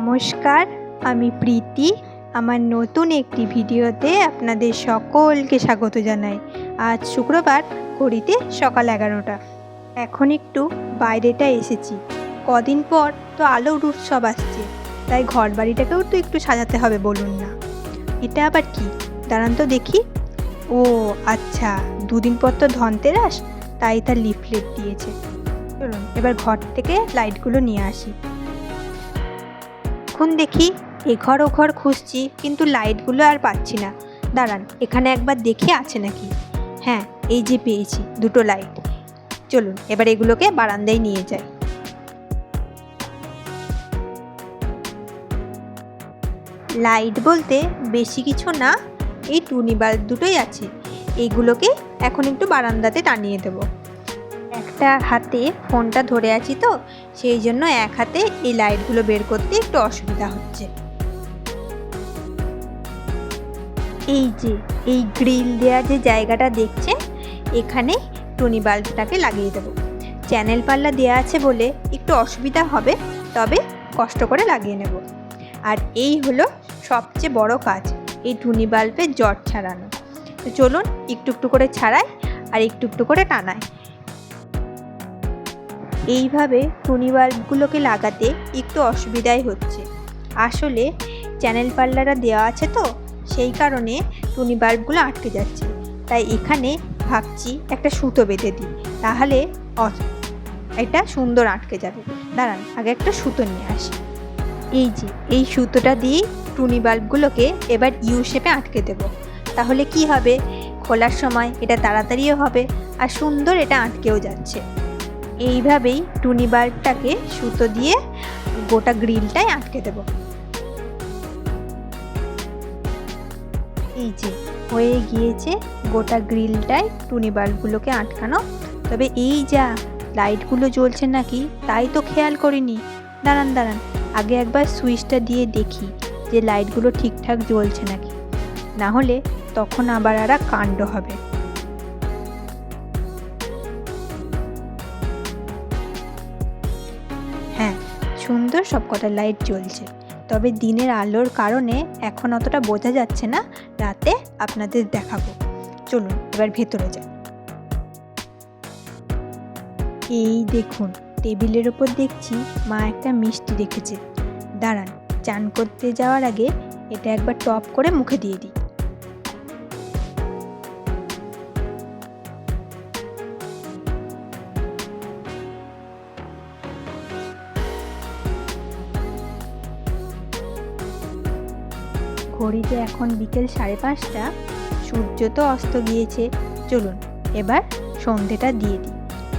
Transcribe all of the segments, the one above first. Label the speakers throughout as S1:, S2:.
S1: নমস্কার, আমি প্রীতি। আমার নতুন একটি ভিডিওতে আপনাদের সকলকে স্বাগত জানাই। আজ শুক্রবার, ঘড়িতে সকাল এগারোটা। এখন একটু বাইরেটা এসেছি। কদিন পর তো আলোর উৎসব আসছে, তাই ঘর বাড়িটাকেও তো একটু সাজাতে হবে বলুন না। এটা আবার কি? দাঁড়ান তো দেখি। ও আচ্ছা দুদিন পর তো ধনতেরাস, তাই তার লিফলেট দিয়েছে। চলুন, এবার ঘর থেকে লাইটগুলো নিয়ে আসি। এখন দেখি এ ঘর ও খুঁজছি, কিন্তু লাইটগুলো আর পাচ্ছি না। দাঁড়ান, এখানে একবার দেখে আছে নাকি? হ্যাঁ এই যে পেয়েছি, দুটো লাইট। চলুন, এবার এগুলোকে বারান্দায় নিয়ে যাই। লাইট বলতে বেশি কিছু না, এই টুনি বাল্ব দুটোই আছে। এইগুলোকে এখন একটু বারান্দাতে টানিয়ে দেবো। একটা হাতে ফোনটা ধরে আছি তো, সেই জন্য এক হাতে এই লাইটগুলো বের করতে একটু অসুবিধা হচ্ছে। এই যে, এই গ্রিল দেওয়া যে জায়গাটা দেখছেন, এখানে টুনি বাল্বটাকে লাগিয়ে দেবো। চ্যানেল পাল্লা দেওয়া আছে বলে একটু অসুবিধা হবে, তবে কষ্ট করে লাগিয়ে নেব। আর এই হলো সবচেয়ে বড় কাজ, এই টুনি বাল্বের জট ছাড়ানো। তো চলুন, একটু একটু করে ছাড়াই আর একটু একটু করে টানায় এইভাবে টুনি বাল্বগুলোকে লাগাতে একটু অসুবিধাই হচ্ছে। আসলে চ্যানেল পাল্লারা দেওয়া আছে তো, সেই কারণে টুনি বাল্বগুলো আটকে যাচ্ছে। তাই এখানে ভাবছি একটা সুতো বেঁধে দিই, তাহলে এটা সুন্দর আটকে যাবে। দাঁড়ান, আগে একটা সুতো নিয়ে আসি। এই যে, এই সুতোটা দিয়ে টুনি বাল্বগুলোকে এবার ইউ শেপে আটকে দেব। তাহলে কি হবে? খোলার সময় এটা তাড়াতাড়িও হবে, আর সুন্দর এটা আটকেও যাচ্ছে। এইভাবেই টুনি বাল্বটাকে সুতো দিয়ে গোটা গ্রিলটাই আটকে দেব। এই যে, হয়ে গিয়েছে গোটা গ্রিলটাই টুনি বাল্বগুলোকে আটকানো। তবে এই যা, লাইটগুলো জ্বলছে নাকি, তাই তো খেয়াল করিনি। দাঁড়ান দাঁড়ান, আগে একবার সুইচটা দিয়ে দেখি যে লাইটগুলো ঠিকঠাক জ্বলছে নাকি। না হলে তখন আবার আর কাণ্ড হবে। সুন্দর সব কটা লাইট জ্বলছে। তবে দিনের আলোর কারণে এখন অতটা বোঝা যাচ্ছে না। রাতে আপনাদের দেখাবো। চলুন, এবার ভেতরে যাই। এই দেখুন, টেবিলের ওপর দেখছি মা একটা মিষ্টি রেখেছে। দাঁড়ান, চান করতে যাওয়ার আগে এটা একবার টপ করে মুখে দিয়ে দিই। ঘড়িতে এখন বিকেল সাড়ে পাঁচটা, সূর্য তো অস্ত গিয়েছে। চলুন, এবার সন্ধেটা দিয়ে দিই।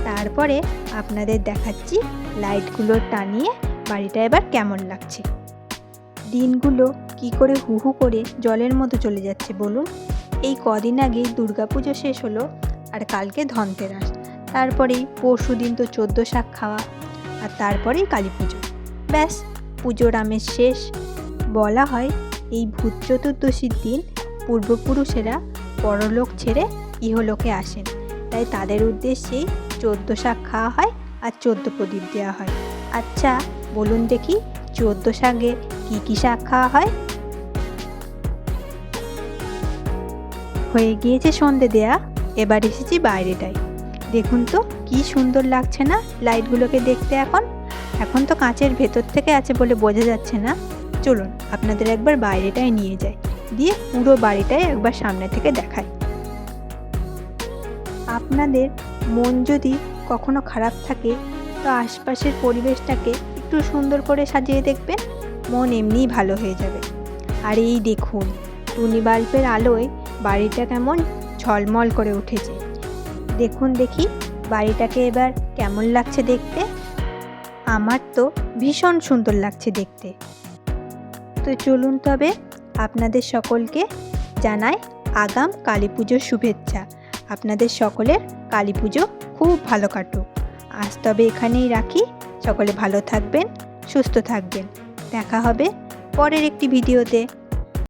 S1: তারপরে আপনাদের দেখাচ্ছি লাইটগুলো টানিয়ে বাড়িটা এবার কেমন লাগছে। দিনগুলো কি করে হু হু করে জলের মতো চলে যাচ্ছে বলুন? এই কদিন আগেই দুর্গাপুজো শেষ হলো আর কালকে ধনতেরাস। তারপরেই পরশু দিন তো চোদ্দ শাক খাওয়া আর তারপরেই কালী পুজো ব্যাস, পুজোর আমেজ শেষ। বলা হয় এই ভূত চতুর্দশীর দিন পূর্বপুরুষেরা পরলোক ছেড়ে ইহলোকে আসেন। তাই তাদের উদ্দেশ্যেই চোদ্দ শাক খাওয়া হয় আর চোদ্দ প্রদীপ দেওয়া হয়। আচ্ছা বলুন দেখি চোদ্দ শাকে কী কী শাক খাওয়া হয়? হয়ে গিয়েছে সন্ধে দেয়া, এবার এসেছি বাইরেটায়। দেখুন তো, কি সুন্দর লাগছে না লাইটগুলোকে দেখতে এখন। এখন তো কাঁচের ভেতর থেকে আছে বলে বোঝা যাচ্ছে না। চলুন আপনাদের একবার বাইরেটায় নিয়ে যাই। দিয়ে পুরো বাড়িটাই একবার সামনে থেকে দেখাই। আপনাদের মন যদি কখনো খারাপ থাকে, তো আশপাশের পরিবেশটাকে একটু সুন্দর করে সাজিয়ে দেখবেন, মন এমনিই ভালো হয়ে যাবে। আর এই দেখুন, টুনি বাল্বের আলোয় বাড়িটা কেমন ঝলমল করে উঠেছে। দেখুন দেখি, বাড়িটাকে এবার কেমন লাগছে দেখতে? আমার তো ভীষণ সুন্দর লাগছে দেখতে। তো চলুন তবে আপনাদের সকলকে জানাই আগাম কালী পুজোর শুভেচ্ছা। আপনাদের সকলের কালী পুজো খুব ভালো কাটুক। আজ তবে এখানেই রাখি। সকলে ভালো থাকবেন, সুস্থ থাকবেন। দেখা হবে পরের একটি ভিডিওতে।